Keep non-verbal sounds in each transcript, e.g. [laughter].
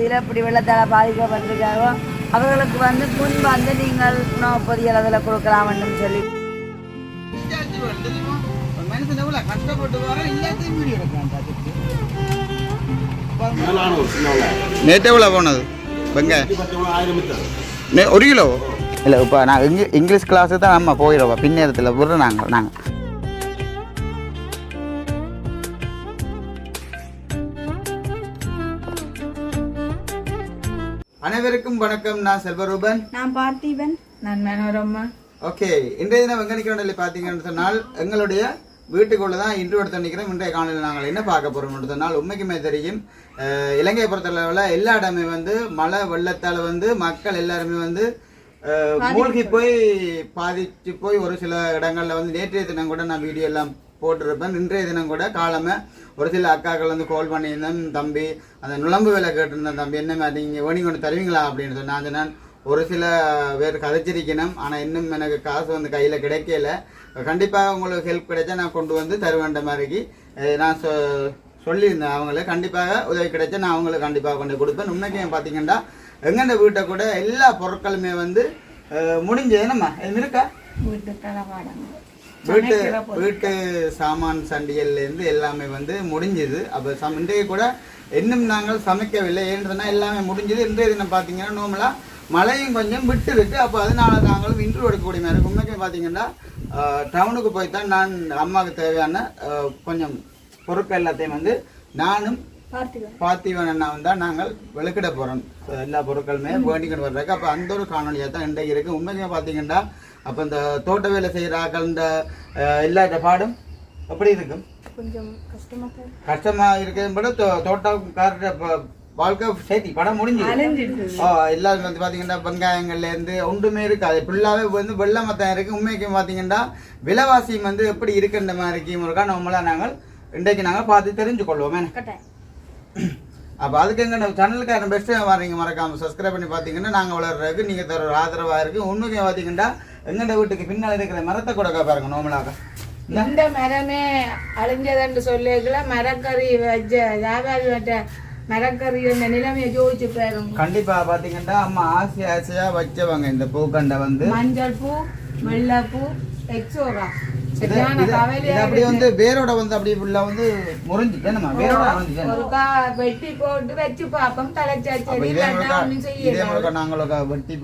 பகுதியில் இப்படி வெள்ளத்தால் பாதிக்கப்பட்டிருக்காரோ அவர்களுக்கு வந்து முன் வந்து நீங்கள் உணவு பொதியல் அதில் கொடுக்கலாம்னு சொல்லி. நேற்று எவ்வளோ போனது? நே ஒரு கிலோ? இல்லை இப்போ நான் இங்கி இங்கிலீஷ் கிளாஸுக்கு தான் நம்ம போயிடுவோம். பின்னேரத்தில் விடுறோம் நாங்கள் நாங்கள் அனைவருக்கும் வணக்கம். நான் செல்வரூபன். நான் பார்த்திபன். நான் மனோரம்மா ஓகே இன்றைய தினம் வெங்கனிக்கிறோம் பார்த்தீங்கன்னு சொன்னால் எங்களுடைய வீட்டுக்குள்ள தான் இன்று எடுத்து நிற்கிறோம் இன்றைய காலையில் நாங்கள் என்ன பார்க்க போறோம்னு சொன்னால் உண்மைக்குமே தெரியும். இலங்கையை பொறுத்தளவில் எல்லா இடமே வந்து மழை வெள்ளத்தால் வந்து மக்கள் எல்லாருமே வந்து மூழ்கி போய் பாதிச்சு போய் ஒரு சில இடங்கள்ல வந்து நேற்றைய தினம் கூட நான் வீடியோ எல்லாம் போட்டிருப்பேன் இன்றைய தினம் கூட காலமே ஒரு சில அக்காக்கள் வந்து கால் பண்ணியிருந்தேன். தம்பி அந்த நுழம்பு வேலை கேட்டிருந்தேன் தம்பி. என்ன மாதிரி நீங்கள் வேணி கொண்டு தருவீங்களா அப்படின்னு சொன்னேன். நான் சொன்னேன் ஒரு சில பேர் கதைச்சிருக்கணும். ஆனால் இன்னும் எனக்கு காசு வந்து கையில் கிடைக்கல. கண்டிப்பாக உங்களுக்கு ஹெல்ப் கிடைச்சா நான் கொண்டு வந்து தருவேன்ற மாதிரிக்கு நான் சொ சொல்லியிருந்தேன் அவங்களுக்கு கண்டிப்பாக உதவி கிடைச்சா நான் அவங்களுக்கு கண்டிப்பாக கொண்டு கொடுப்பேன். இன்னைக்கு பார்த்தீங்கன்னா எங்கெண்ட வீட்டை கூட எல்லா பொருட்களுமே வந்து முடிஞ்சது. என்னம்மா? இருக்கா? வீட்டு வீட்டு வீட்டு சாமான் சண்டிகள்ல இருந்து எல்லாமே வந்து முடிஞ்சுது. அப்போ சம் இன்றைய கூட இன்னும் நாங்கள் சமைக்கவில்லை. ஏன்றதுனா எல்லாமே முடிஞ்சது. இன்றைய தினம் பார்த்தீங்கன்னா நோமலாக மழையும் கொஞ்சம் விட்டு இருக்கு அப்போ அதனால நாங்களும் இன்று எடுக்கக்கூடிய மாதிரி உண்மைக்கு பார்த்தீங்கன்னா டவுனுக்கு போய் தான் நான் அம்மாவுக்கு தேவையான கொஞ்சம் பொருட்கள் எல்லாத்தையும் வந்து நானும் பார்த்திவன் அண்ணாவும் தான் நாங்கள் விளக்கிட போகிறோம் எல்லா பொருட்களுமே வேண்டிக்கிட்டு வர்றாங்க அப்போ அந்த ஒரு காணொலியாக தான் இன்றைக்கு இருக்குது உண்மைக்கு பார்த்தீங்கன்னா அப்போ இந்த தோட்ட வேலை செய்கிற ஆக்கள் இந்த எல்லா பாடும் எப்படி இருக்கும்? கொஞ்சம் கஷ்டமாக இருக்கிறத விட தோட்டக்காரர் வாழ்க்கை சேர்த்தி படம் முடிஞ்சு எல்லாரும் வந்து பார்த்தீங்கன்னா வெங்காயங்கள்லேருந்து ஒன்றுமே இருக்காது. ஃபுல்லாகவே வந்து வெள்ளமாக தான் இருக்குது உண்மைக்கு பார்த்தீங்கன்னா விலைவாசியும் வந்து எப்படி இருக்குன்ற மாதிரி இருக்கா நம்மளாம் நாங்கள் இன்றைக்கு நாங்கள் பார்த்து தெரிஞ்சு கொள்வோமே அப்போ அதுக்கு எங்க நம்ம சேனலுக்கான பெஸ்ட்டு வரீங்க மறக்காம சப்ஸ்கிரைப் பண்ணி பார்த்தீங்கன்னா நாங்கள் வளர்றதுக்கு நீங்கள் தர ஆதரவாக இருக்கு. உண்மைக்கு பார்த்தீங்கன்னா எங்கள்ட வீட்டுக்கு பின்னால் இருக்கிற மரத்தை கூட பாருங்க நோமலாக இந்த. மரமே அழிஞ்சதுன்னு சொல்லிக்கல மரக்கறி வச்ச வியாபாரி வச்ச மரக்கறி இந்த நிலைமையை ஜோதிச்சு பாருங்க. கண்டிப்பாக பார்த்தீங்கன்னா அம்மா ஆசை ஆசையாக வச்சவங்க இந்த பூக்கண்டை வந்து. மஞ்சள் பூ வெள்ளைப்பூ எக்ஸோரா இது சரியான இது- இது கவலையா அப்படி வந்து வேரோட வந்து அப்படி ஃபுல்லாக வந்து வேரோட வந்துச்சு ஒருக்கா வெட்டி போட்டு வச்சு தலைச்சாச்சு இதே முழுக்க வெட்டி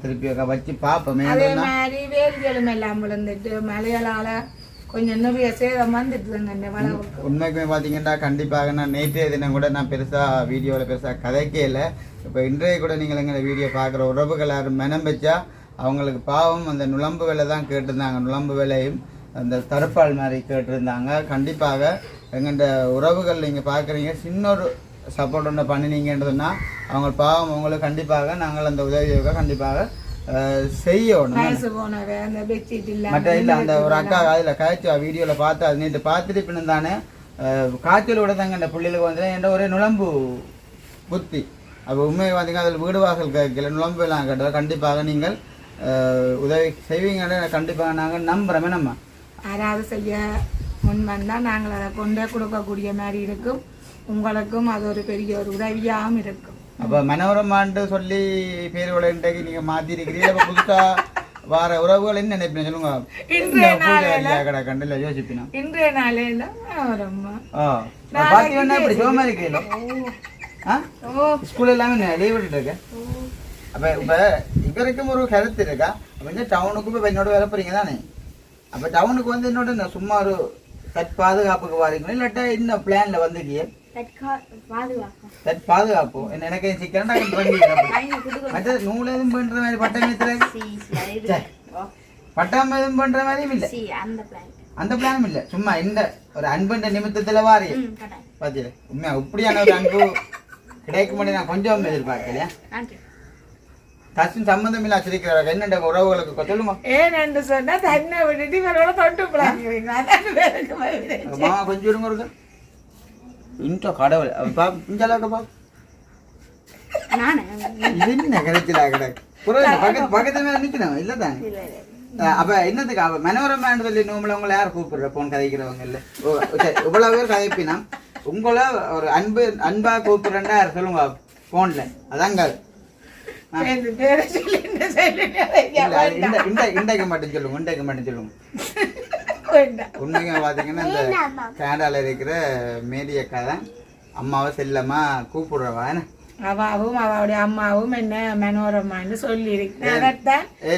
திருப்பி வச்சு பார்ப்போமே அதே மாதிரி வேல்களும் எல்லாம் விழுந்துட்டு மலையாளால கொஞ்சம் நிறைய சேதம் வளவுக்கு. உண்மைக்குமே பார்த்தீங்கன்னா கண்டிப்பாக நான் நேற்றைய தினம் கூட நான் பெருசாக வீடியோவில் பெருசாக கதைக்கல இப்போ இன்றைய கூட நீங்கள் எங்களை வீடியோ பார்க்குற உறவுகள் யாரும் மெனம் வச்சா அவங்களுக்கு பாவம் அந்த நுழம்பு வேலை தான் கேட்டிருந்தாங்க. நுழம்பு வேலையும் அந்த தடுப்பால் மாதிரி கேட்டிருந்தாங்க. கண்டிப்பாக எங்கள்ட உறவுகள் நீங்கள் பார்க்குறீங்க. சின்ன ஒரு சப்போர்ட் ஒன்று பண்ணினீங்கன்றதுன்னா அவங்க பாவம் அவங்களுக்கு கண்டிப்பாக நாங்கள் அந்த உதவியை கண்டிப்பாக செய்யணும். மற்ற இல்ல அந்த ஒரு அக்கா அதில் காய்ச்சி வீடியோவில் பார்த்து அது நேற்று பார்த்துட்டு பின்னு தானே காய்ச்சலோட தாங்க அந்த பிள்ளைகளுக்கு வந்து என்ற ஒரே நுழம்பு புத்தி. அப்போ உண்மையை பார்த்தீங்கன்னா அதில் வீடு வாசல் கேட்கல நுழம்பு எல்லாம் கேட்டதால் கண்டிப்பாக நீங்கள் உதவி செய்வீங்கன்னு கண்டிப்பாக நாங்கள் நம்புகிறோமே நம்ம. யாராவது செய்ய முன் வந்தால் நாங்கள் அதை கொண்டே கொடுக்கக்கூடிய மாதிரி இருக்கும். உங்களுக்கும் அது ஒரு பெரிய ஒரு உதவியாகவும் இருக்கும். அப்போ மனோரமான்ட்டு சொல்லி பேர் விளையாண்டைக்கு நீங்கள் மாற்றிருக்கிறீங்க இப்போ புதுசாக வார உறவுகள் என்ன நினைப்பீங்க சொல்லுங்க. இன்றைய கண்டில் யோசிப்பினா. இன்றைய நாளையில வரம்மா ஆ இப்படி சோமா ஸ்கூல் எல்லாமே லீவ் விட்டுட்டு இருக்கேன் அப்போ இப்போ இவருக்கும் ஒரு கருத்து இருக்கா? அப்போ இந்த டவுனுக்கு இப்போ என்னோட வேலை போறீங்க தானே? அப்போ டவுனுக்கு வந்து என்னோட இந்த சும்மா ஒரு தட் பாதுகாப்புக்கு வாரீங்களா? இல்லாட்டா இன்னும் பிளானில் வந்துக்கியே பாதுகாப்பு? எனக்கு சிக்கன் மற்ற நூல் எதுவும் பண்ணுற மாதிரி பட்டம் ஏற்றுறது பட்டம் எதுவும் பண்ணுற மாதிரியும் இல்லை. அந்த பிளான் அந்த பிளானும் இல்லை. சும்மா இந்த ஒரு அன்புன்ற நிமித்தத்தில் வாரிய பார்த்தீங்களா உண்மையா இப்படியான ஒரு அன்பு கிடைக்க முடியும் நான் கொஞ்சம் எதிர்பார்க்கலையா? தச்சும் சம்மந்தம் இல்லா சிரிக்கிறாங்க என்னென்ன உறவுகளுக்கு சொல்லுங்க ஏன் என்று சொன்னா தன்னை விட்டுட்டு இவரோட தொட்டு. மாமா கொஞ்சம் இருங்க இருங்க இன்டோ கடவுள். பா இந்த அளவுக்கு பா. இது என்ன கிடைச்சலா கிடக்கு பக்கத்து பக்கத்து மேல நிக்கணும். இல்ல தானே? அஹ் அப்ப என்னத்துக்கு அவ மனோரமான்னு சொல்லி நோம்பல உங்களை யார் கூப்பிடுற? போன் கதைக்கிறவங்க இல்ல. இவ்வளவு பேர் கதைப்பினா உங்களை ஒரு அன்பு அன்பா கூப்பிடுறேன்டா சொல்லுங்க ஃபோனில் அதாங்க இன்றைக்கு மட்டும் சொல்லுங்க இன்றைக்கு மட்டும் சொல்லுங்க. உண்மைங்க பார்த்தீங்கன்னா இந்த இருக்கிற மேரி அக்கா தான் அம்மாவை செல்லம்மா கூப்பிடுறவா அவாவும் அவளுடைய அம்மாவும் என்ன மனோரமான்னு சொல்லி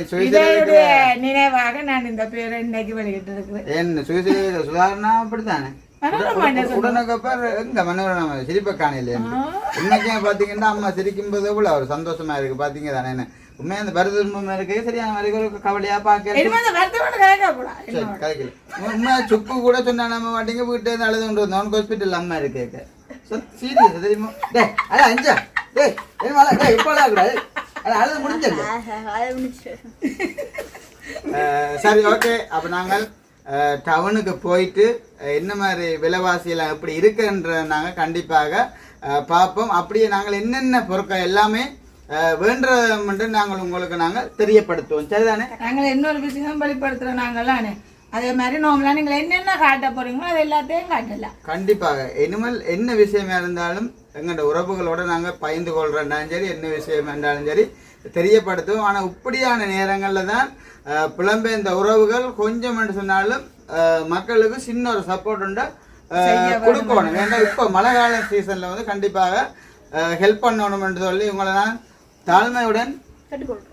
சுயசரிதை இதனுடைய நினைவாக நான் இந்த பேரை இன்னைக்கு வெளியிட்டு இருக்கிறேன் சுதாரணா அப்படித்தானே? உடனக்கப்பர் எங்க மனோரமா சிரிப்பை காணையில. உண்மைக்கே பாத்தீங்கன்னா அம்மா சிரிக்கும் போது எவ்வளவு ஒரு சந்தோஷமா இருக்கு பாத்தீங்க தானே என்ன? உண்மையா அந்த பரதம் இருக்கு சரியான மாதிரி ஒரு கவலையா பாக்க. உண்மையா சுக்கு கூட சொன்னா நம்ம மாட்டீங்க வீட்டுல இருந்து அழுது கொண்டு வந்தோம். ஹாஸ்பிட்டல் அம்மா இருக்கு சீரியஸ் தெரியுமா? டேய் அட அஞ்சா. டேய் என்ன மேல டேய் இப்போ கூடாது. அட அழுது முடிஞ்சது. சரி ஓகே அப்ப நாங்கள் டவுனுக்கு போயிட்டு என்ன மாதிரி விலைவாசி எல்லாம் எப்படி இருக்குன்ற நாங்க கண்டிப்பாக பார்ப்போம். அப்படியே நாங்கள் என்னென்ன பொருட்கள் எல்லாமே வேண்டுறது நாங்கள் உங்களுக்கு நாங்கள் தெரியப்படுத்துவோம். சரிதானே? நாங்கள் இன்னொரு விஷயம் வெளிப்படுத்துறோம் நாங்களானே அதே மாதிரி நோம்பலாம் நீங்கள் என்னென்ன காட்ட போறீங்களோ அது எல்லாத்தையும் காட்டலாம். கண்டிப்பாக. இனிமேல் என்ன விஷயமா இருந்தாலும் எங்களோட உறவுகளோட நாங்கள் பயந்து கொள்றோம்னாலும் சரி என்ன விஷயம் இருந்தாலும் சரி தெரியப்படுத்துவோம். ஆனால் இப்படியான நேரங்களில் தான் புலம்பெயர்ந்த உறவுகள் கொஞ்சம் என்று சொன்னாலும் மக்களுக்கு சின்ன ஒரு சப்போர்ட் உண்டு. கொடுக்கணும். ஏன்னா இப்போ மழை கால சீசனில் வந்து கண்டிப்பாக ஹெல்ப் பண்ணணும்னு சொல்லி உங்களை நான் தாழ்மையுடன் கேட்டுக்கொள்கிறேன்.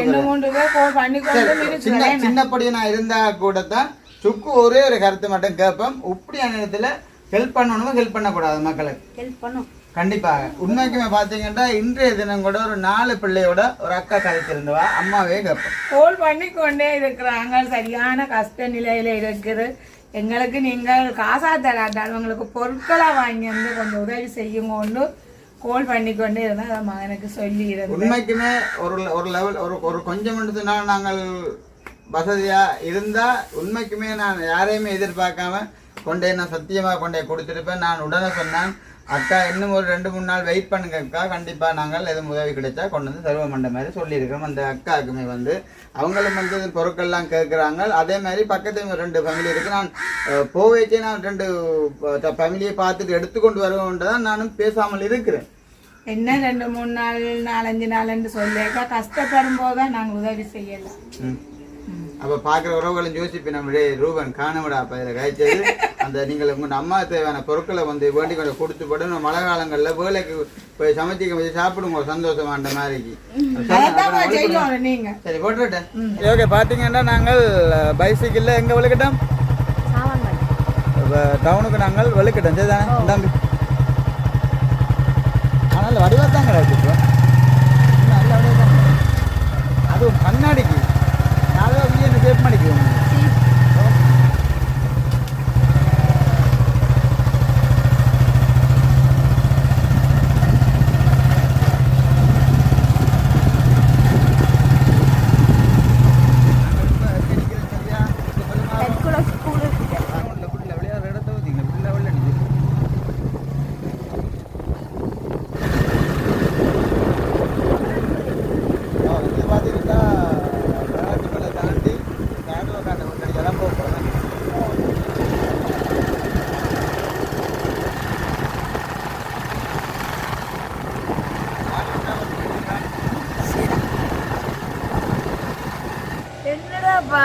ரெண்டு மூன்று பேர் கோல் பண்ணி கொண்டு சின்ன இருக்கிறேன் சின்னப்படி நான் இருந்தா கூட தான் சுக்கு ஒரே ஒரு கருத்து மட்டும் கேட்பேன் இப்படியான நேரத்துல ஹெல்ப் பண்ணணுமோ ஹெல்ப் பண்ணக்கூடாது மக்களுக்கு? ஹெல்ப் பண்ணும். கண்டிப்பாக. உண்மைக்குமே பார்த்தீங்கன்னா இன்றைய தினம் கூட ஒரு நாலு பிள்ளையோட ஒரு அக்கா கதைச்சிருந்தவா அம்மாவே கேட்பேன் கோல் பண்ணி கொண்டே இருக்கிறாங்க. சரியான கஷ்ட நிலையில இருக்குது. எங்களுக்கு நீங்கள் காசா தராட்டாலும் உங்களுக்கு பொருட்களை வாங்கி வந்து கொஞ்சம் உதவி செய்யுங்கன்னு கோல் பண்ணி கொண்டே இருந்தால் அதை மகனுக்கு சொல்லி உண்மைக்குமே ஒரு ஒரு லெவல் ஒரு ஒரு கொஞ்சம் மட்டும்தான் நாங்கள் வசதியா இருந்தா உண்மைக்குமே நான் யாரையுமே எதிர்பார்க்காம கொண்டே நான் சத்தியமா கொண்டே கொடுத்துருப்பேன். நான் உடனே சொன்னேன் அக்கா இன்னும் ஒரு ரெண்டு மூணு நாள் வெயிட் பண்ணுங்க அக்கா. கண்டிப்பா நாங்கள் எதுவும் உதவி கிடைச்சா கொண்டு வந்து தருவ மண்ட மாதிரி சொல்லியிருக்கோம். அந்த அக்காவுக்குமே வந்து அவங்களும் வந்து பொருட்கள்லாம் கேட்குறாங்க அதே மாதிரி பக்கத்துல ரெண்டு ஃபேமிலி இருக்கு. நான் போவேச்சே நான் ரெண்டு ஃபேமிலியை பார்த்துட்டு எடுத்துக்கொண்டு வருவோன்ட்டு தான் நானும் பேசாமல் இருக்கிறேன். என்ன ரெண்டு மூணு நாள் நாலஞ்சு நாள்னு சொல்லியாக்கா கஷ்டப்படும் போது தான் நாங்கள் உதவி செய்யலாம். ம். அப்ப பாக்குற உறவுகளும் யோசிப்பு நம்மளே ரூபன் காணவிடா அப்ப இதில் காய்ச்சது அந்த நீங்கள் உங்க அம்மா தேவையான பொருட்களை வந்து வேண்டி கொஞ்சம் கொடுத்து போட்டு நம்ம மழை காலங்கள்ல வேலைக்கு போய் சமைச்சிக்க வச்சு சாப்பிடுங்க ஒரு சந்தோஷமா அந்த மாதிரிக்கு சரி போட்டுட்டேன் ஓகே பார்த்தீங்கன்னா நாங்கள் பைசைக்கிளில் எங்கே விழுக்கிட்டோம்? டவுனுக்கு நாங்கள் வெளுக்கிட்டோம் சரிதானே தம்பி ஆனால் வடிவாக தான் கிடையாது அதுவும் கண்ணாடிக்கு யாரோ வந்து என்ன சேஃப் பண்ணிக்குவோம் விளையாடுற இடத்த ஊற்றிங்க ஃபுல்லாக வெள்ள நிற்குது இது பார்த்தீங்கன்னா மலை தாண்டி கேரளா காட்ட ஒன்றடி எல்லாம் போக போகிறேன் என்னடாப்பா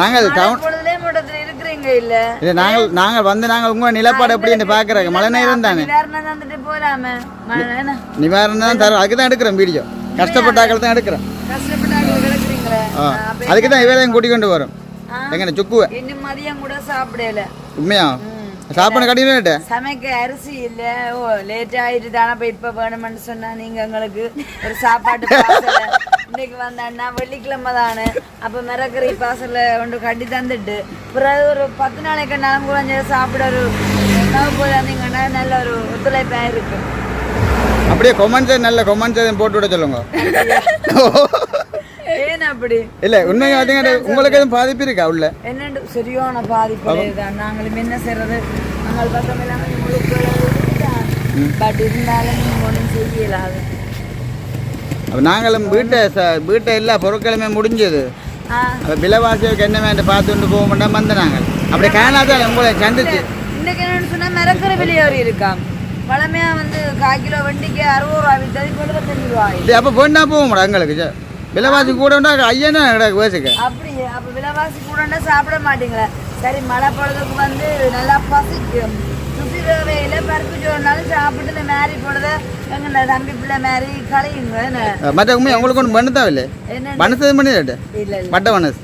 நாங்கள் இருக்கிறீங்க இல்ல? இல்லை நாங்கள் நாங்கள் வந்து நாங்கள் உங்கள் நிலப்பாடு எப்படின்னு பார்க்குறோங்க மழை நேரம் தானே? நிவாரணம் தான்? தரோம் அதுக்கு தான் எடுக்கிறோம் வீடியோ. கஷ்டப்பட்டாக்கள் தான் எடுக்கிறோம். அதுக்கு தான் இவரையும் கூட்டிக் கொண்டு வரும். எங்கண்ணே சுக்குவை? மதியம் கூட சாப்பிடல. உண்மையா? சாப்பாடு கட்டிட்டு சமைக்க அரிசி இல்ல. ஓ லேட் ஆயிட்டு தானே இப்ப இப்ப வேணும்னு சொன்னா நீங்க எங்களுக்கு ஒரு சாப்பாட்டு இன்னைக்கு வந்தேன்னா வெள்ளிக்கிழமை தானே. அப்ப மிரக்கறி பார்சல ஒன்று கட்டி தந்துட்டு பிறகு ஒரு பத்து நாளைக்கு நாளும் குழந்தைய சாப்பிட ஒரு உணவு போய் தந்தீங்கன்னா நல்ல ஒரு ஒத்துழைப்பா இருக்கு அப்படியே கொமெண்ட்ஸ் நல்ல கொமெண்ட்ஸ் போட்டு விட சொல்லுங்க. [laughs] ஏன் அப்படி? இல்ல உண்மையை பார்த்தீங்கன்னா உங்களுக்கு எதுவும் பாதிப்பு இருக்கா உள்ள? என்னண்டு சரியான பாதிப்பு தான் நாங்களும் என்ன செய்யறது நாங்கள் பக்கம் எல்லாமே முழுக்க பட் இருந்தாலும் நீங்க ஒன்றும் செய்யலாது. அப்ப நாங்களும் வீட்டை ச- வீட்டை எல்லா பொருட்களுமே முடிஞ்சது. அப்போ விலைவாசிக்கு என்ன பார்த்து கொண்டு போக மாட்டோம் வந்து நாங்கள் அப்படி காணாதான் உங்களை சந்திச்சு. இன்னைக்கு என்னன்னு சொன்னா மிரக்கற வெளியேறி இருக்காம். பழமையா வந்து கால் கிலோ வெண்டிக்கு அறுபது ரூபா இப்போ எழுபத்தஞ்சு ரூபாய் அப்போ வேணா போக எங்களுக்கு. சே. விலைவாசி கூட ஐயனா கிடக்கு வயசுக்கு அப்படி அப்ப விலைவாசி கூடண்டா சாப்பிட மாட்டீங்களா. சரி மழை பொழுதுக்கு வந்து நல்லா பசிக்கும். வேலையில பருப்பு சோறுனாலும் சாப்பிட்டு இந்த மேரி போடுறத எங்க தம்பி பிள்ளை மாதிரி களையுங்க? மற்ற உண்மை உங்களுக்கு ஒன்று பண்ண தேவையில்லை என்ன மனசது பண்ணி ரேட்டு இல்ல. இல்ல மட்ட மனசு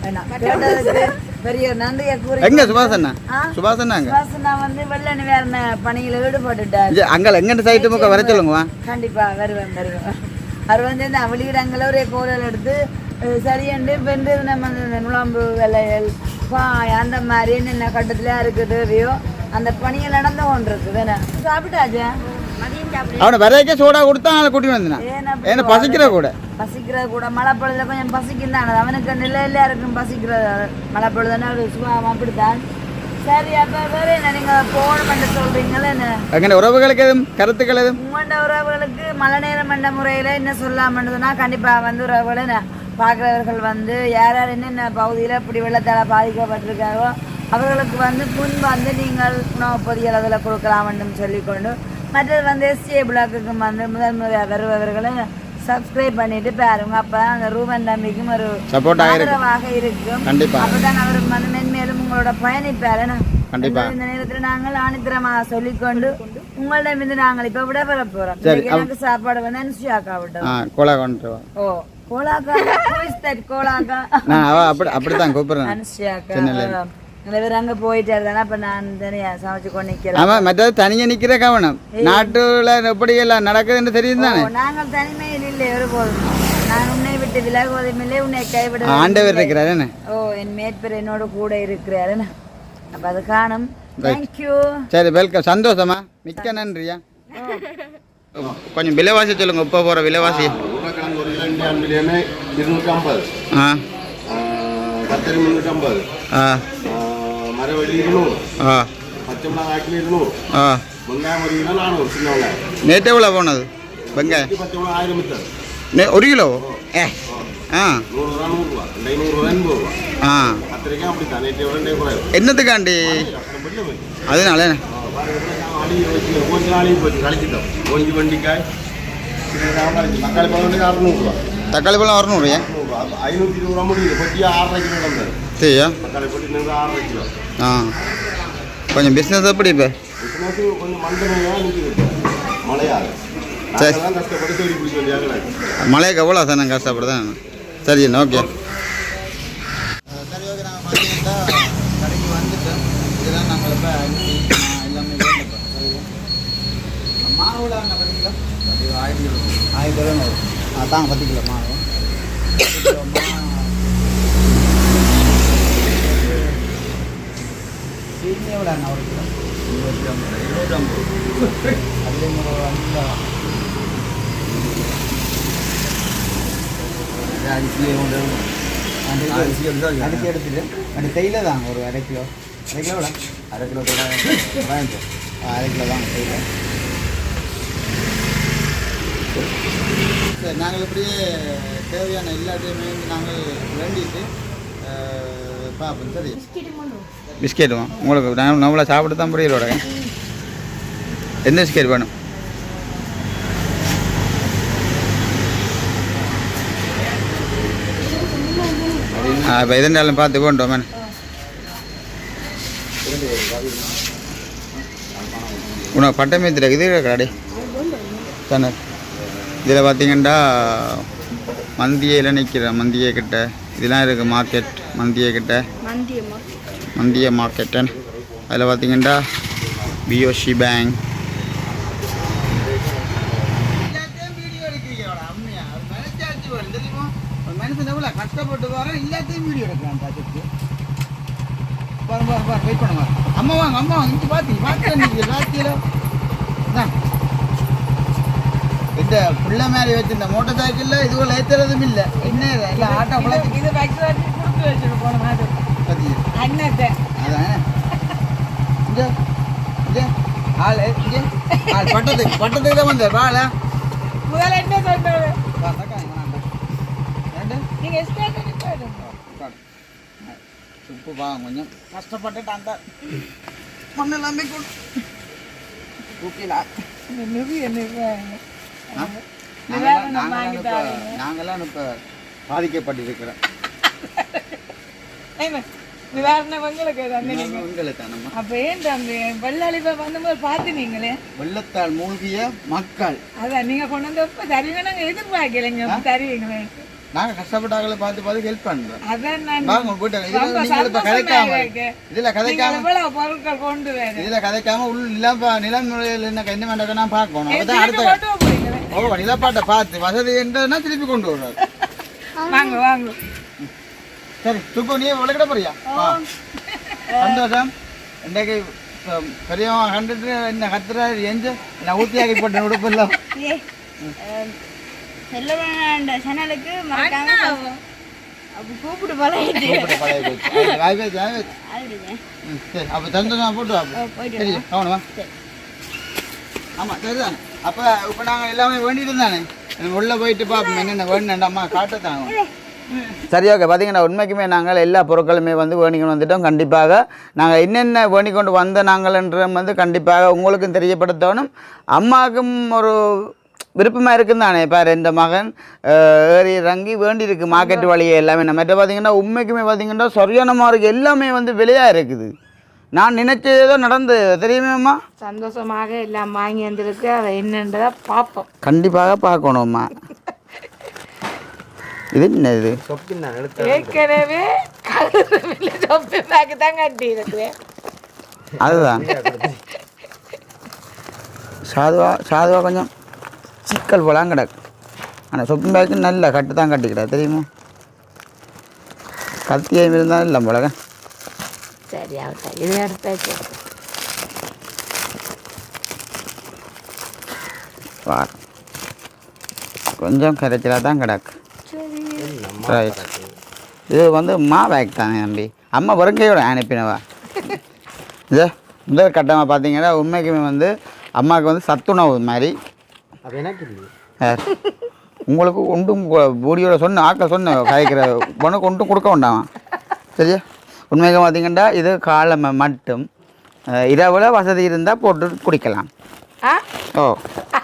பெரிய நன்றியை கூறி எங்க சுபாசண்ணா? சுபாசண்ணா சுபாசனா வந்து வெள்ள நிவாரண பணியில ஈடுபட்டுட்டார். அங்கே எங்கிட்ட சைட்டு பக்கம் வர சொல்லுங்கம்மா. கண்டிப்பா வருவேன் வருவேன். அவர் வந்து இந்த வெளியிடங்கள ஒரே கோலல் எடுத்து சரியண்டு வென்று நம்ம நுழம்பு விலைகள் பாய் அந்த மாதிரி என்னென்ன கட்டத்துல இருக்குது தேவையோ அந்த பணிகள் நடந்து கொண்டு இருக்குது என்ன சாப்பிட்டாச்சா அவனை வரைக்கே சோடா கொடுத்தா அவனை கூட்டிட்டு வந்தான் ஏன்னா பசிக்கிற கூட. பசிக்கிறது கூட. மழை பொழுதுல கொஞ்சம் பசிக்கும் தான் அவனுக்கு நிலையில இருக்கும் பசிக்கிறது. மழை பொழுதுன்னா ஒரு சுபாவம் அப்படித்தான். சரி அப்ப வேற என்ன? நீங்க போகணும்னு சொல்றீங்களா என்ன? எங்கே உறவுகளுக்கு எதுவும்? கருத்துக்கள் எதுவும்? உங்கள்ட உறவுகளுக்கு மழை நேரம் என்ற முறையில் என்ன சொல்லலாம்ன்றதுனா கண்டிப்பாக வந்து உறவுகளை பார்க்குறவர்கள் வந்து யார் யார் என்னென்ன பகுதியில் இப்படி வெள்ளத்தால் பாதிக்கப்பட்டிருக்காரோ அவர்களுக்கு வந்து முன் வந்து நீங்கள் உணவு பொதியல் அதில் கொடுக்கலாம்னு சொல்லிக்கொண்டு மற்றது வந்து எஸ்டிஏ பிளாக்குக்கும் வந்து முதல் முறையாக வருபவர்களை சப்ஸ்கிரைப் பண்ணிட்டு பாருங்க. அப்போ அந்த ரூபன் தம்பிக்கும் ஒரு. ஆதரவாக இருக்கும். கண்டிப்பா. அப்பதான் அவர் வந்து மென்மேலும் உங்களோட பயணிப்பாரு. இந்த நேரத்தில் நாங்கள் ஆணித்தரமாக சொல்லிக்கொண்டு உங்களிடம் இருந்து நாங்கள் இப்ப விட பெற போறோம் எனக்கு சாப்பாடு வந்து அனுஷியாக்கா விட்டோம் கோலா கொண்டு ஓ கோலாக்கா? கோலாக்கா? அப்படித்தான் கூப்பிடுறேன். அனுஷியாக்கா. இவர் அங்க போயிட்டாரு தானே அப்ப நான் தனியா சமைச்சு கொண்டு நிக்கிறேன். ஆமா மற்றது தனியாக நிக்கிற கவனம். நாட்டுல எப்படி எல்லாம் நடக்குதுன்னு தெரியும் தானே? நாங்கள் தனிமையில் இல்லை ஒருபோதும். நான் உன்னை விட்டு விலகுவதும் இல்லை உன்னை கைவிட ஆண்டவர் இருக்கிறாரு என்ன? ஓ என் மேற்பர் என்னோட கூட இருக்கிறாரு அப்ப அது காணும். தேங்க்யூ சரி வெல்கம் சந்தோஷமா? மிக்க நன்றியா? கொஞ்சம் விலைவாசி சொல்லுங்க இப்போ போற விலைவாசி? இருநூற்றி ஐம்பது. ஆ. கத்தரி மரவள்ளி இருநூறு ஆ நேற்று எவ்வளோ போனது வெங்காயம் ஒரு கிலோ ஏ ஆ ஆ என்னத்துக்காண்டி அதனால தக்காளி பழம் அறுநூறுவா ஐநூற்றி இருபது ரூபா முடியுது பத்தியா ஆறரை கிலோ வந்தது சரியா ஆ. கொஞ்சம் பிஸ்னஸ் எப்படி இப்போ? சரி. மழைக்கு எவ்வளோ சார் நான் கஷ்டப்படுதேன் சரி ஓகே சரி ஓகே. நாங்கள் பார்த்தீங்கன்னா கடைக்கு வந்துட்டோம் இதெல்லாம் நாங்கள் இப்போ அரிசி எல்லாமே வேண்டிப்போம் மாவுல என்ன பத்து கிலோ ஆயிரத்தி ஆயிரத்தி தாங்க பத்து கிலோ மாவு. சீனி எவ்வளோ அண்ணா ஒரு கிலோ? இருபத்தி ஐம்பது இருபத்தி ஐம்பது ஒரு அஞ்சு கிலோ அரிசி எடுத்துட்டு அந்த தையில தான் ஒரு அரை கிலோ. அரை கிலோ அரை கிலோ வாங்கிக்கோ அரை கிலோ வாங்க தையில. சரி நாங்கள் இப்படியே தேவையான எல்லாத்தையுமே நாங்கள் வேண்டிட்டு பார்ப்போம் சரி. பிஸ்கெட் உங்களுக்கு நான் நம்மளை சாப்பிட்டு தான் புரியலோட எந்த பிஸ்கெட் வேணும்? இப்போ எதுனாலும் பார்த்து கொண்டு மேன் உனக்கு பட்டமேத்திர இருக்குது கடாடி தானே. இதில் பார்த்தீங்கன்னா மந்தியில் நிற்கிற மந்திய கிட்ட. இதெல்லாம் இருக்குது மார்க்கெட் மந்திய கிட்ட. மந்திய மார்க்கெட்டு அதில் பார்த்தீங்கன்னா பிஓசி பேங்க் மனுஷன் எவ்வளோ கஷ்டப்பட்டு வர எல்லாத்தையும் வீடியோ எடுக்கலாம் பார்த்துட்டு பாருங்க பாருங்க பாருங்க வெயிட் பண்ணுங்க. அம்மா வாங்க அம்மா வாங்க. இங்கே பார்த்தி பார்த்து ராத்தியில் இந்த. பிள்ளை மாதிரி வச்சிருந்த மோட்டர் சைக்கிளில் இதுவும் ஏற்றுறதும் இல்லை. என்ன இது? இல்லை ஆட்டோ குழந்தை இது பற்றி அதான். இங்கே இங்கே. ஆள் இங்கே. ஆள் பட்டத்துக்கு பட்டத்துக்கு தான் வந்தார் வாழ முதல்ல என்ன சொன்னாரு? ரெண்டு. நீங்க எஸ்டேட் போயிடுங்க உட்காரு. உப்பு பாவம் கொஞ்சம். கஷ்டப்பட்டுட்டான் மண்ணு எல்லாமே கொடு. ஊக்கிலா இந்த நிதி என்ன நாங்கெல்லாம் நாங்கெல்லாம் இப்ப நாங்கெல்லாம் இப்போ பாதிக்கப்பட்டிருக்கிறோம். வெள்ளத்தால் மூழ்கிய மக்கள். அதான் நீங்க கொண்டு வந்து எப்ப தருவீங்க நாங்க எதிர்பார்க்கலைங்க. தருவீங்களே நாங்க கஷ்டப்பட்டாக்களை பார்த்து பார்த்து ஹெல்ப் பண்றோம். அதான் நான் வாங்க சந்தோஷமா கதைக்காம. இதுல கதைக்காம. பொருட்கள் கொண்டு இதுல கதைக்காம உள் நிலம் பா- நிலம் முறையில் என்ன என்ன வேண்டாம் நான் பார்க்கணும். அப்பதான் அடுத்த ஓ நிலப்பாட்டை பார்த்து வசதி என்றதுன்னா திருப்பி கொண்டு வருவார். வாங்க வாங்க. சரி துப்பு நீ விளக்கிட போறியா. சந்தோஷம். இன்றைக்கு பெரியவன் கண்டுட்டு என்ன கத்துறாரு எஞ்சு நான் ஊத்தியாக்கி போட்டேன் உடுப்பு இல்லை செல்லவன் சேனலுக்கு மறக்காம அப்ப கூப்பிட்டு பழகிட்டு. அப்போ சந்தோஷம் போட்டு சரி கவனமா? ஆமாம் சரிதான். அப்போ இப்போ நாங்கள் எல்லாமே வேண்டிட்டு இருந்தானே? உள்ளே போயிட்டு பார்ப்போம் என்னென்ன வேணும்டா அம்மா காட்டத்தாங்க சரி ஓகே பார்த்தீங்கன்னா உண்மைக்குமே நாங்கள் எல்லா பொருட்களுமே வந்து வேணிக்கொண்டு வந்துட்டோம். கண்டிப்பாக நாங்கள் என்னென்ன வேணிக்கொண்டு வந்த நாங்கள்ன்ற வந்து கண்டிப்பாக உங்களுக்கும் தெரியப்படுத்தணும். அம்மாவுக்கும் ஒரு விருப்பமாக இருக்குன்னு தானே? பாரு இந்த மகன் ஏறி இறங்கி வேண்டி இருக்கு மார்க்கெட் வழியே எல்லாமே. நம்ம பார்த்தீங்கன்னா உண்மைக்குமே பார்த்தீங்கன்னா சரியான மார்க்கு எல்லாமே வந்து விலையாக இருக்குது. நான் நினைச்சதோ நடந்தது. தெரியுமேம்மா சந்தோஷமாக எல்லாம் வாங்கி வந்திருக்கு. அதை என்னன்றதை பார்ப்போம். கண்டிப்பாக பார்க்கணும்மா. இது என்ன இது ஏற்கனவே சொப்பு பேக்கு தான் கட்டி இருக்கிறேன் அதுதான் சாதுவா சாதுவா கொஞ்சம் சிக்கல் போலாம் கிடக்கு. ஆனால் சொப்பின் பேக்கு நல்ல கட்டு தான் கட்டிக்கிடா தெரியுமா கத்தியம் இருந்தாலும் இல்லை போலங்க சரி அவட்ட இது எடுத்தாச்சு வா. கொஞ்சம் கரைச்சலாக தான் கிடக்கு. ரைட் இது வந்து மா பேக் தானே தம்பி. அம்மா வருங்கையோட அனுப்பினவா? இது முதல் கட்டமாக பார்த்தீங்கன்னா உண்மைக்குமே வந்து அம்மாவுக்கு வந்து சத்துணவு மாதிரி? உங்களுக்கு ஒன்றும் பூடியோட சொன்ன ஆக்கள் சொன்ன காய்க்கிற உனக்கு ஒன்றும் கொடுக்க வேண்டாமா? சரியா? உண்மையாக பார்த்தீங்கன்னா இது காலை ம- மட்டும். இரவில் வசதி இருந்தால் போட்டு குடிக்கலாம். ஆ? ஓ.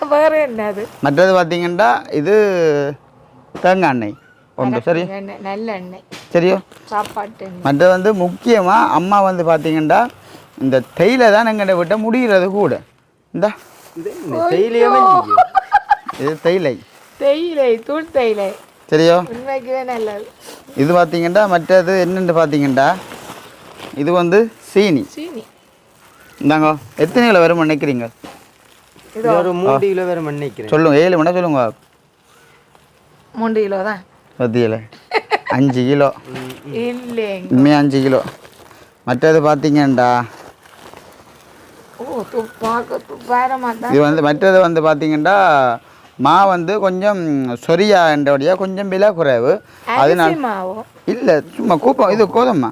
வேறு என்னது மற்றது பார்த்தீங்கன்னா இது தேங்காய் எண்ணெய். ஒன்று சரி. நல்ல எண்ணெய். சரியோ. சாப்பாட்டு. மற்றது வந்து முக்கியமாக அம்மா வந்து பார்த்தீங்கன்னா இந்த தேயிலை தான் எங்கிட்ட விட்ட முடிகிறது கூட. இந்த. இது தேயிலை. தேயிலை தூள் தேயிலை. சரியோ. உண்மைக்குவே நல்லது. இது பார்த்தீங்கன்னா மற்றது என்னென்னு பார்த்தீங்கன்னா இது வந்து சீனி. சீனி. இந்தாங்க. எத்தனை கிலோ வரும் நினைக்கிறீங்க? இது. ஒரு மூணு கிலோ வேற மண்ணிக்கிறேன் சொல்லுங்க. ஏழு மணி சொல்லுங்க. மூன்று கிலோ தான் பத்தியில் அஞ்சு கிலோ. உண்மையாக அஞ்சு கிலோ. மற்றது பார்த்தீங்கண்டா? இது வந்து மற்றது வந்து பார்த்தீங்கன்னா மா வந்து கொஞ்சம் சொரியா என்றபடியாக கொஞ்சம் விலை குறைவு. அதனால இல்லை சும்மா கூப்பம் இது கோதம்மா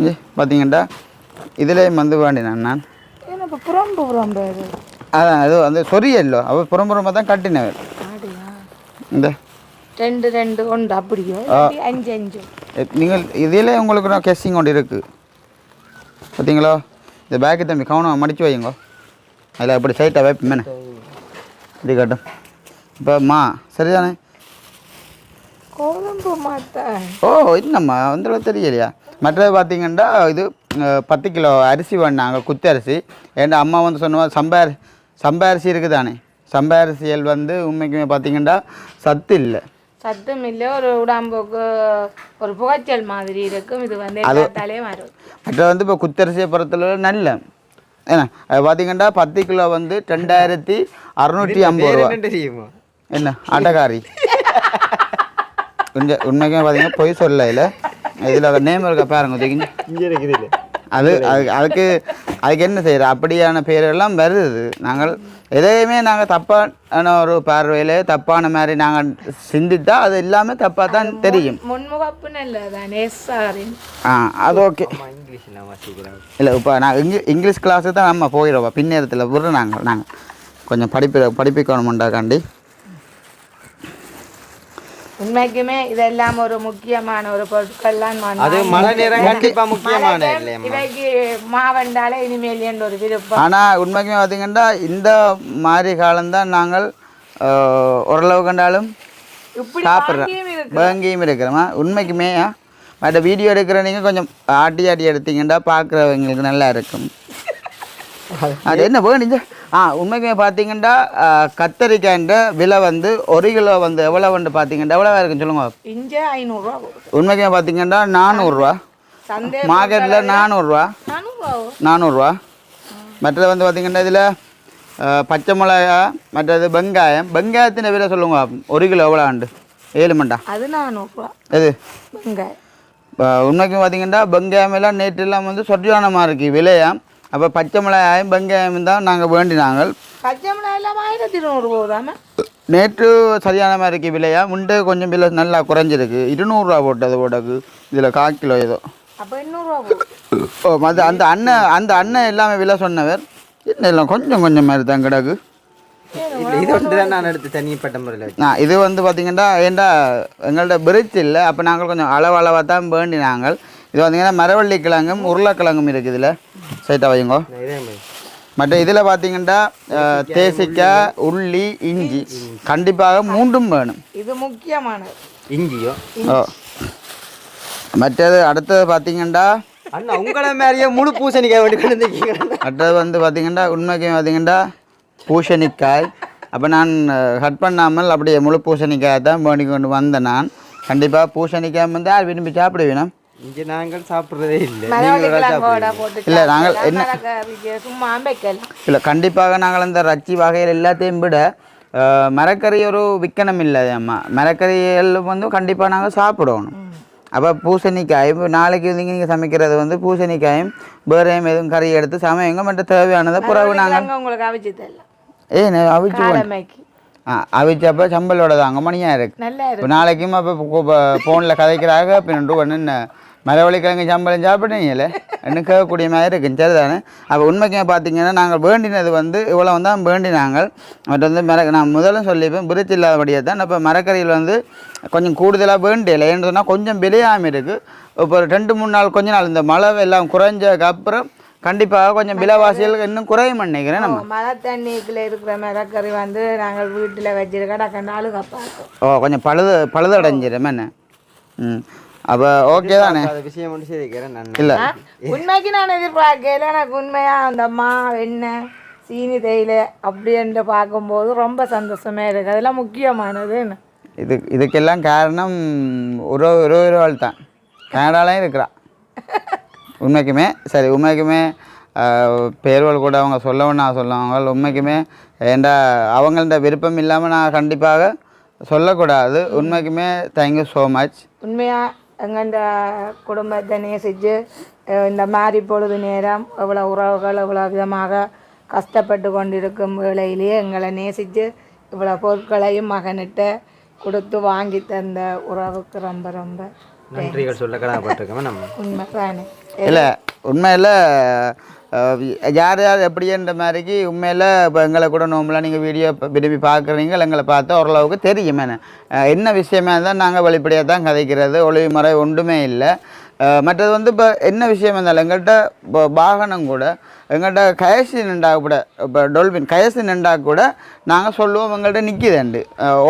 இது பார்த்தீங்கன்னா இதுலேயும் வந்து வேண்டினேன் நான். அதான் அது வந்து சொரியல்லோ அவள் புறம்புறமாக தான் கட்டினவர் இந்த ரெண்டு ரெண்டு உண்டு அப்படியோ? அஞ்சு அஞ்சு. நீங்கள் இதில் உங்களுக்கு நான் கெஸ்ஸிங் கொண்டு இருக்குது பார்த்தீங்களா? இந்த பேக்கு தம்பி கவனம் மடித்து வைங்க அதில் அப்படி சைட்டாக வைப்பேன் இது கட்டும். இப்போ மா சரிதானே? கோதம்பு மாத்தா. ஓ என்னம்மா? வந்து தெரியலையா? மற்றது பார்த்தீங்கன்னா இது பத்து கிலோ அரிசி வேணாங்க குத்து அரிசி. ஏன்னா அம்மா வந்து சொன்ன சம்பா சம்பா அரிசி இருக்குது தானே சம்பா அரிசியல் வந்து உண்மைக்குமே பார்த்தீங்கன்னா சத்து இல்லை. சத்தம் இல்லை ஒரு உடம்புக்கு ஒரு புகைச்சல் மாதிரி இருக்கும். இது வந்து எல்லாத்தாலே வரும். மற்ற வந்து இப்போ குத்தரிசியை பொறுத்தளவு நல்ல. ஏன்னா அது பார்த்தீங்கன்னா பத்து கிலோ வந்து ரெண்டாயிரத்தி அறநூற்றி ஐம்பது ரூபா. என்ன ஆட்டக்காரி. கொஞ்சம் உண்மைக்குமே பார்த்தீங்கன்னா பொய் சொல்லல இதில். நேம் இருக்க பாருங்க இங்கே இருக்குது அது அதுக்கு அதுக்கு அதுக்கு என்ன செய்யற அப்படியான பேரெல்லாம் வருது. நாங்கள் எதையுமே நாங்கள் தப்பான ஒரு பார்வையில் தப்பான மாதிரி நாங்கள் சிந்தித்தா அது எல்லாமே தப்பாக தான் தெரியும். ஆ அது ஓகே. இல்லை இப்போ நான் இங்கிலீஷ் இங்கிலீஷ் கிளாஸுக்கு தான் நம்ம போயிடுவோம். பின்னேரத்தில் விடுறோம் நாங்கள் நாங்கள் கொஞ்சம் படிப்பு படிப்பிக்கணுமெண்டாக்காண்டி உண்மைக்குமே இதெல்லாம் ஒரு முக்கியமான ஒரு பொருட்கள்லாம் நான் அது மழை நேரம் கண்டிப்பா முக்கியமான இவைக்கு மாவண்டால இனிமேல் என்ற ஒரு விருப்பம். ஆனால் உண்மைக்குமே பார்த்தீங்கன்னா இந்த மாதிரி காலம்தான் நாங்கள் ஓரளவு கண்டாலும் இப்படி சாப்பிட்றோம். வாங்கியும் இருக்கிறோமா. உண்மைக்குமே மற்ற வீடியோ எடுக்கிற நீங்கள் கொஞ்சம் ஆட்டி ஆட்டி எடுத்தீங்கன்னா பார்க்குறவங்களுக்கு நல்லா இருக்கும். அது என்ன வேணுங்க ஆ உண்மைக்குமே பார்த்தீங்கன்னா கத்தரிக்காய்ன்ற விலை வந்து ஒரு கிலோ வந்து எவ்வளோ வந்து பார்த்தீங்கன்னா எவ்வளோ இருக்குன்னு சொல்லுங்க. இஞ்ச ஐநூறுரூவா உண்மைக்குமே பார்த்தீங்கன்னா நானூறுரூவா. மார்க்கெட்டில் நானூறுரூவா. நானூறுரூவா மற்றது வந்து பார்த்திங்கன்னா இதில் பச்சை மிளகா மற்றது வெங்காயம். வெங்காயத்தின் விலை சொல்லுங்க. ஒரு கிலோ எவ்வளோ ஆண்டு ஏழு மண்டா. அது நானூறுரூவா. எது? வெங்காயம். உண்மைக்கு பார்த்தீங்கன்னா வெங்காயம் எல்லாம் நேற்றுலாம் வந்து சொட்டியானமாக இருக்குது விலையா? அப்போ பச்சை மிளகாயும் வெங்காயம் தான் நாங்கள் வேண்டினாங்க பச்சை மிளகாய் எல்லாம் ஆயிரத்தி இருநூறு போகுதாம நேற்று சரியான மாதிரி இருக்கு விலையா? முண்டை கொஞ்சம் விலை நல்லா குறைஞ்சிருக்கு. இருநூறுவா போட்டது போட்டது இதில் கால் கிலோ ஏதோ. ஓ மது அந்த அண்ணன் அந்த அண்ணன் எல்லாமே விலை சொன்னவர். என்ன எல்லாம் கொஞ்சம் கொஞ்சம் மாதிரி தான் கிடக்கு. இது தான் நான் எடுத்து தனிப்பட்ட முறையில் ஆ இது வந்து பார்த்தீங்கன்னா ஏண்டா எங்கள்ட்ட பிரிட்ஜ் இல்லை. அப்போ நாங்கள் கொஞ்சம் அளவு அளவாக தான் வேண்டினாங்க இது பார்த்தீங்கன்னா மரவள்ளி கிழங்கும் உருளைக்கிழங்கும் இருக்குது இதில். சைட்டாக மாதிரி. மற்ற இதில் பார்த்தீங்கன்னா தேசிக்காய் உள்ளி இஞ்சி. கண்டிப்பாக மூன்றும் வேணும். இது முக்கியமானது. இஞ்சியோ? ஓ. மற்றது அடுத்தது பார்த்தீங்கன்னா அண்ணா உங்களை மாதிரியே முழு பூசணிக்காய் வெட்டி கொண்டு வந்திருக்கீங்க. அடுத்தது வந்து பார்த்தீங்கன்னா உண்மைக்கு பார்த்தீங்கன்னா பூசணிக்காய். அப்போ நான் கட் பண்ணாமல் அப்படியே முழு பூசணிக்காய் தான் வேண்டி கொண்டு வந்தேன் நான். கண்டிப்பாக பூசணிக்காய் வந்து யார் விரும்பி சாப்பிட வேணும். இங்கே நாங்கள் சாப்பிட்றதே இல்லை. இல்லை நாங்கள். என்ன சும்மா இல்லை கண்டிப்பாக நாங்கள் அந்த ரச்சி வகைகள் எல்லாத்தையும் விட மரக்கறி ஒரு விற்கணும் இல்லை அம்மா. மரக்கறிகள் வந்து கண்டிப்பாக நாங்கள் சாப்பிடணும். அப்போ பூசணிக்காய் இப்போ நாளைக்கு வந்து நீங்கள் சமைக்கிறது வந்து பூசணிக்காயும் வேறையும் எதுவும் கறி எடுத்து சமையுங்க. மற்ற தேவையானதை புறவு நாங்கள் உங்களுக்கு அவிச்சு தரலாம். ஏ நான் அவிச்சு அவிச்சப்போ சம்பளோட தான் அங்கே மணியாக இருக்கு. நல்லா இருக்கு. இப்போ நாளைக்கும் அப்போ ஃபோனில் கதைக்கிறாங்க பின்னண்டு ஒன்று என்ன மரவள்ளி கிழங்கு சம்பளம் சாப்பிட்டீங்களே இன்னும் கேட்கக்கூடிய மாதிரி இருக்கு சரிதானே? அப்போ உண்மைக்கு பார்த்தீங்கன்னா நாங்கள் வேண்டினது வந்து இவ்வளோ தான் வேண்டினாங்க மற்ற வந்து மர நான் முதல்ல சொல்லிப்பேன் பிரிச்சு இல்லாதபடியே தான். இப்போ மரக்கறியில் வந்து கொஞ்சம் கூடுதலாக வேண்டியலை ஏன்னு சொன்னால் கொஞ்சம் விலையாமல் இருக்குது இப்போ ஒரு ரெண்டு மூணு நாள் கொஞ்ச நாள் இந்த மழை எல்லாம் குறைஞ்சதுக்கு அப்புறம் கண்டிப்பாக கொஞ்சம் விலைவாசிகள் இன்னும் குறையும் நினைக்கிறேன் நம்ம. மழை தண்ணிக்குள்ள இருக்கிற மிளகறி வந்து நாங்கள் வீட்டில் வச்சிருக்க டக்கு அழுகப்பாக்கும் ஓ கொஞ்சம் பழுது பழுதடைஞ்சிடும் என்ன? ம். அப்போ ஓகே தானே? அந்த விஷயம் செய்திருக்கிறேன் நான். இல்லை. உண்மைக்கு நான் எதிர்பார்க்கல. எனக்கு உண்மையா அந்த மா எண்ணெய் சீனி தேயிலை அப்படின்ட்டு பார்க்கும்போது ரொம்ப சந்தோஷமா இருக்கு. அதெல்லாம் முக்கியமானது என்ன இது இதுக்கெல்லாம் காரணம் ஒரு ஒரு ஒருவாள் தான். கனடாலையும் இருக்கிறான் உண்மைக்குமே சரி உண்மைக்குமே பேர்வல் கூட அவங்க சொல்லவும் நான் சொல்லுவாங்க. உண்மைக்குமே ஏண்டா அவங்கள்ட்ட விருப்பம் இல்லாமல் நான் கண்டிப்பாக சொல்லக்கூடாது. உண்மைக்குமே தேங்க்யூ ஸோ மச் உண்மையா எங்கண்ட குடும்பத்தை நேசித்து இந்த மாதிரி பொழுது நேரம் எவ்வளோ உறவுகள் எவ்வளோ விதமாக கஷ்டப்பட்டு கொண்டிருக்கும் வேளையிலேயே எங்களை நேசித்து இவ்வளோ பொருட்களையும் மகனிட்ட கொடுத்து வாங்கி தந்த உறவுக்கு ரொம்ப ரொம்ப நன்றிகள் சொல்ல கடமைப்பட்டிருக்கோம் நம்ம. உண்மை தானே இல்லை உண்மையில் யார் யார் எப்படின்ற மாதிரிக்கு உண்மையில் இப்போ எங்களை கூட நோம்பலாம் நீங்கள் வீடியோ விரும்பி பார்க்குறீங்க எங்களை பார்த்தா ஓரளவுக்கு தெரியும் என்ன. என்ன விஷயமா இருந்தால் நாங்கள் வெளிப்படையாக தான் கதைக்கிறது ஒளிவு முறை ஒன்றுமே இல்லை. மற்றது வந்து இப்போ என்ன விஷயம் இருந்தாலும் எங்கள்கிட்ட இப்போ வாகனம் கூட எங்கள்கிட்ட கயசி நின்றா கூட இப்போ டொல்பின் கயசி நின்றா கூட நாங்கள் சொல்லுவோம் எங்கள்கிட்ட நிற்கிதுண்டு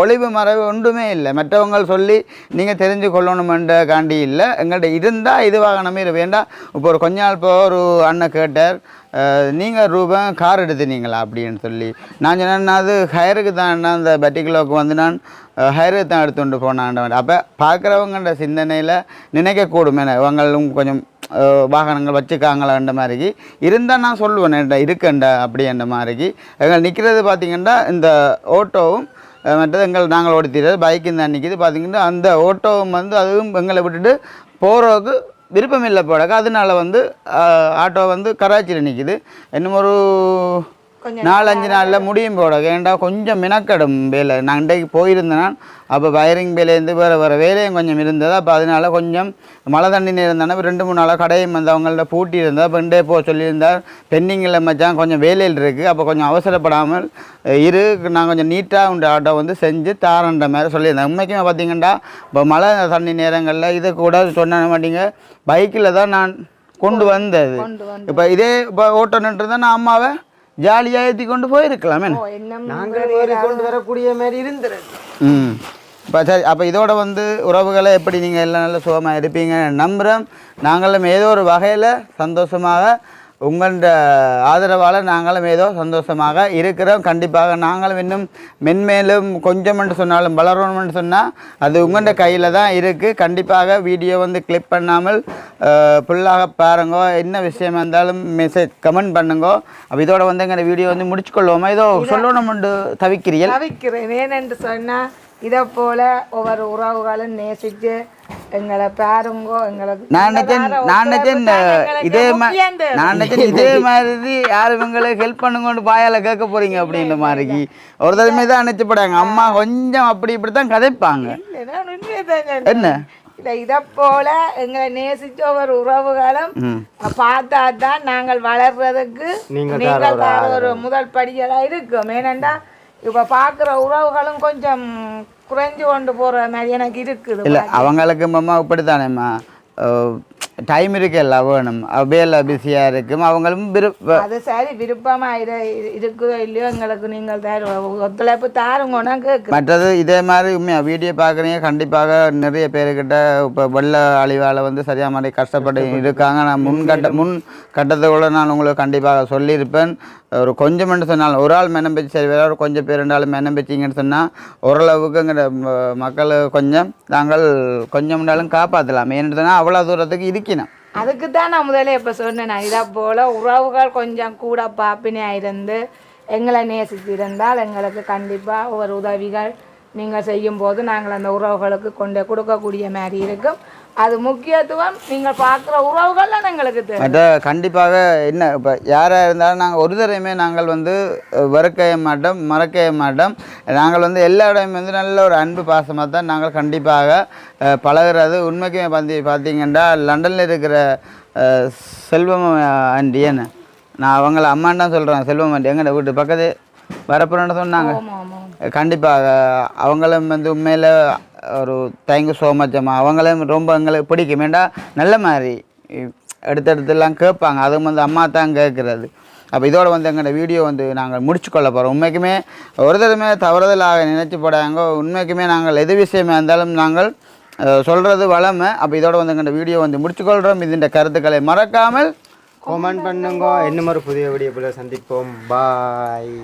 ஒளிவு மறைவு ஒன்றுமே இல்லை. மற்றவங்க சொல்லி நீங்கள் தெரிஞ்சு கொள்ளணுமென்ற காண்டி இல்லை. எங்கள்கிட்ட இருந்தால் இது வாகனமே இரு. வேண்டாம் இப்போ ஒரு கொஞ்ச நாள் இப்போ ஒரு அண்ணன் கேட்டார் நீங்கள் ரூபா கார் எடுத்துனீங்களா? அப்படின்னு சொல்லி. நான் சொன்னேன் அது ஹயருக்கு தான் அந்த பர்டிகுலருக்கு வந்து நான் ஹயருக்கு தான் எடுத்துகிட்டு போனான் அப்போ பார்க்குறவங்கன்ற சிந்தனையில் நினைக்கக்கூடும் என. இவங்களும் கொஞ்சம் வாகனங்கள் வச்சுக்காங்களான்ற மாதிரிக்கு. இருந்தால் நான் சொல்லுவேன் என்கிட்ட இருக்குண்டா அப்படின்ற மாதிரிக்கு. எங்கள் நிற்கிறது பார்த்திங்கன்னா இந்த ஓட்டோவும் மற்றது எங்கள் நாங்கள் ஓடித்தீர்கள் பைக்கு தான் நிற்கிது பார்த்தீங்கன்னா அந்த ஓட்டோவும் வந்து அதுவும் எங்களை விட்டுட்டு போகிறதுக்கு விருப்பம் இல்லை போடக்க அதனால வந்து ஆட்டோ வந்து கராச்சியில் நிற்கிது இன்னும் ஒரு நாலஞ்சு நாளில் முடியும் போட ஏன்டா கொஞ்சம் மினக்கடும் வேலை. நான் இன்றைக்கு போயிருந்தேன் அப்போ வயரிங் வேலையிலேருந்து வேறு வேறு வேலையும் கொஞ்சம் இருந்தது. அப்போ அதனால கொஞ்சம் மழை தண்ணி இருந்தானே ரெண்டு மூணு நாளாக கடையும் வந்து அவங்கள்ட்ட பூட்டி இருந்தால் அப்போ இண்டே போக சொல்லியிருந்தார். பெண்டிங்கில் மச்சான் கொஞ்சம் வேலையில் இருக்குது அப்போ கொஞ்சம் அவசரப்படாமல் இரு நான் கொஞ்சம் நீட்டாக உண்ட ஆட்டோ வந்து செஞ்சு தாரன்ற மாதிரி சொல்லியிருந்தேன் உண்மைக்குமே பார்த்தீங்கன்னா இப்போ மழை தண்ணி நேரங்களில் இதை கூட சொன்ன மாட்டீங்க. பைக்கில் தான் நான் கொண்டு வந்தது. இப்போ இதே இப்போ ஓட்டோ நின்று நான் அம்மாவை ஜாலியாக ஏற்றி கொண்டு போயிருக்கலாமே நாங்கள் கொண்டு வரக்கூடிய மாதிரி இருந்துரு ம். இப்போ சரி அப்போ இதோட வந்து உறவுகளை எப்படி நீங்கள் எல்லாம் நல்ல சுகமாக இருப்பீங்க நம்புகிறோம் நாங்களும் ஏதோ ஒரு வகையில் சந்தோஷமாக உங்களோட ஆதரவால் நாங்களும் ஏதோ சந்தோஷமாக இருக்கிறோம். கண்டிப்பாக நாங்களும் இன்னும் மென்மேலும் கொஞ்சமென்று சொன்னாலும் வளரணும்னு சொன்னால் அது உங்களோட கையில் தான் இருக்குது கண்டிப்பாக வீடியோ வந்து கிளிக் பண்ணாமல் ஃபுல்லாக பாருங்கோ. என்ன விஷயமா இருந்தாலும் மெசேஜ் கமெண்ட் பண்ணுங்கோ. அப்போ இதோட வந்து எங்கள் வீடியோ வந்து முடிச்சுக்கொள்வோமா? ஏதோ சொல்லணும்னு தவிக்கிறீர்கள்? தவிக்கிறேன். ஏனென்று சொன்னா இதை போல ஒவ்வொரு உறவுகளும் நேசிச்சு எங்களை பாருங்கோ எங்களுக்கு நான் நினைச்சேன் நான் நினைச்சேன் இதே மாதிரி நான் நினைச்சேன் இதே மாதிரி யாரும் எங்களுக்கு ஹெல்ப் பண்ணுங்கன்னு பாயால கேட்க போறீங்க அப்படின்ற மாதிரிக்கு ஒரு தடவை தான் நினைச்சுப்படாங்க அம்மா கொஞ்சம் அப்படி இப்படி தான் கதைப்பாங்க என்ன? இதை இதை போல எங்களை நேசிச்ச ஒரு உறவுகளும். பார்த்தா தான் நாங்கள் வளர்றதுக்கு நீங்கள் ஒரு முதல் படிகளா இருக்கும். ஏனெண்டா இப்ப பாக்குற உறவுகளும் கொஞ்சம் குறைஞ்சு கொண்டு போற மாதிரி எனக்கு இருக்குது இல்லை அவங்களுக்கு அம்மா இப்படித்தானேம்மா? டைம் இருக்குல்ல வேணும். வேலை பிஸியாக இருக்கும். அவங்களும் விருப்ப அது சரி விருப்பமா இரு இருக்குதோ இல்லையோ எங்களுக்கு நீங்கள் தர ஒத்துழைப்பு தாருங்கன்னா கேட்கு மற்றது இதே மாதிரி உண்மையாக வீடியோ பார்க்குறீங்க கண்டிப்பாக நிறைய பேர்கிட்ட இப்போ வெள்ள அழிவால் வந்து சரியாக மாதிரி கஷ்டப்பட்டு இருக்காங்க. நான் முன் கட்ட முன் கட்டத்தோட நான் உங்களுக்கு கண்டிப்பாக சொல்லியிருப்பேன். ஒரு கொஞ்சம் என்று சொன்னாலும் ஒரு ஆள் மெனம் சரி வேறு ஒரு கொஞ்சம் பேர் ரெண்டு மெனம் மெனம்பெச்சிங்கன்னு சொன்னால் ஓரளவுக்குங்கிற மக்கள் கொஞ்சம் நாங்கள் கொஞ்சம் காப்பாற்றலாம் ஏன்னு சொன்னால் அவ்வளோ தூரத்துக்கு இருக்கணும். அதுக்கு தான் நான் முதல்ல இப்போ சொன்னேன் நான் இதை உறவுகள் கொஞ்சம் கூட பாப்பினியா இருந்து எங்களை நேசித்திருந்தால் எங்களுக்கு கண்டிப்பாக ஒரு உதவிகள் நீங்கள் செய்யும்போது நாங்கள் அந்த உறவுகளுக்கு கொண்டு கொடுக்கக்கூடிய மாதிரி இருக்கும். அது முக்கியத்துவம் நீங்கள் பார்க்குற உறவுகள் எங்களுக்கு மற்ற கண்டிப்பாக என்ன இப்போ யாராக இருந்தாலும் நாங்கள் ஒரு தடவையுமே நாங்கள் வந்து வெறுக்கவே மாட்டோம் மறக்கவே மாட்டோம். நாங்கள் வந்து எல்லா இடமும் வந்து நல்ல ஒரு அன்பு பாசமாக தான் நாங்கள் கண்டிப்பாக பழகுறது. உண்மைக்குமே பார்த்தி பார்த்தீங்கன்னா லண்டனில் இருக்கிற செல்வம் ஆண்டி என்ன? நான் அவங்கள அம்மான்னு தான் சொல்கிறேன் செல்வம் ஆண்டி. எங்கட வீட்டு பக்கத்து வரப்புறன்னு சொன்னாங்க. கண்டிப்பாக அவங்களும் வந்து உண்மையில் ஒரு தேங்க்யூ ஸோ மச் அம்மா. அவங்களும் ரொம்ப எங்களுக்கு பிடிக்கும். ஏண்டா நல்ல மாதிரி எடுத்தெடுத்துலாம் கேட்பாங்க. அதுவும் வந்து அம்மா தான் கேட்குறது. அப்போ இதோட வந்து எங்களோட வீடியோ வந்து நாங்கள் முடிச்சு கொள்ள போகிறோம் உண்மைக்குமே ஒரு தடவை தவறுதலாக நினச்சி போடாங்க உண்மைக்குமே நாங்கள் எது விஷயமா இருந்தாலும் நாங்கள் சொல்கிறது வளமை. அப்போ இதோட வந்து எங்களோட வீடியோ வந்து முடிச்சுக்கொள்கிறோம் இதுன்ற கருத்துக்களை மறக்காமல் கமெண்ட் பண்ணுங்க. இன்னும் ஒரு புதிய வீடியோ போல சந்திப்போம். பாய்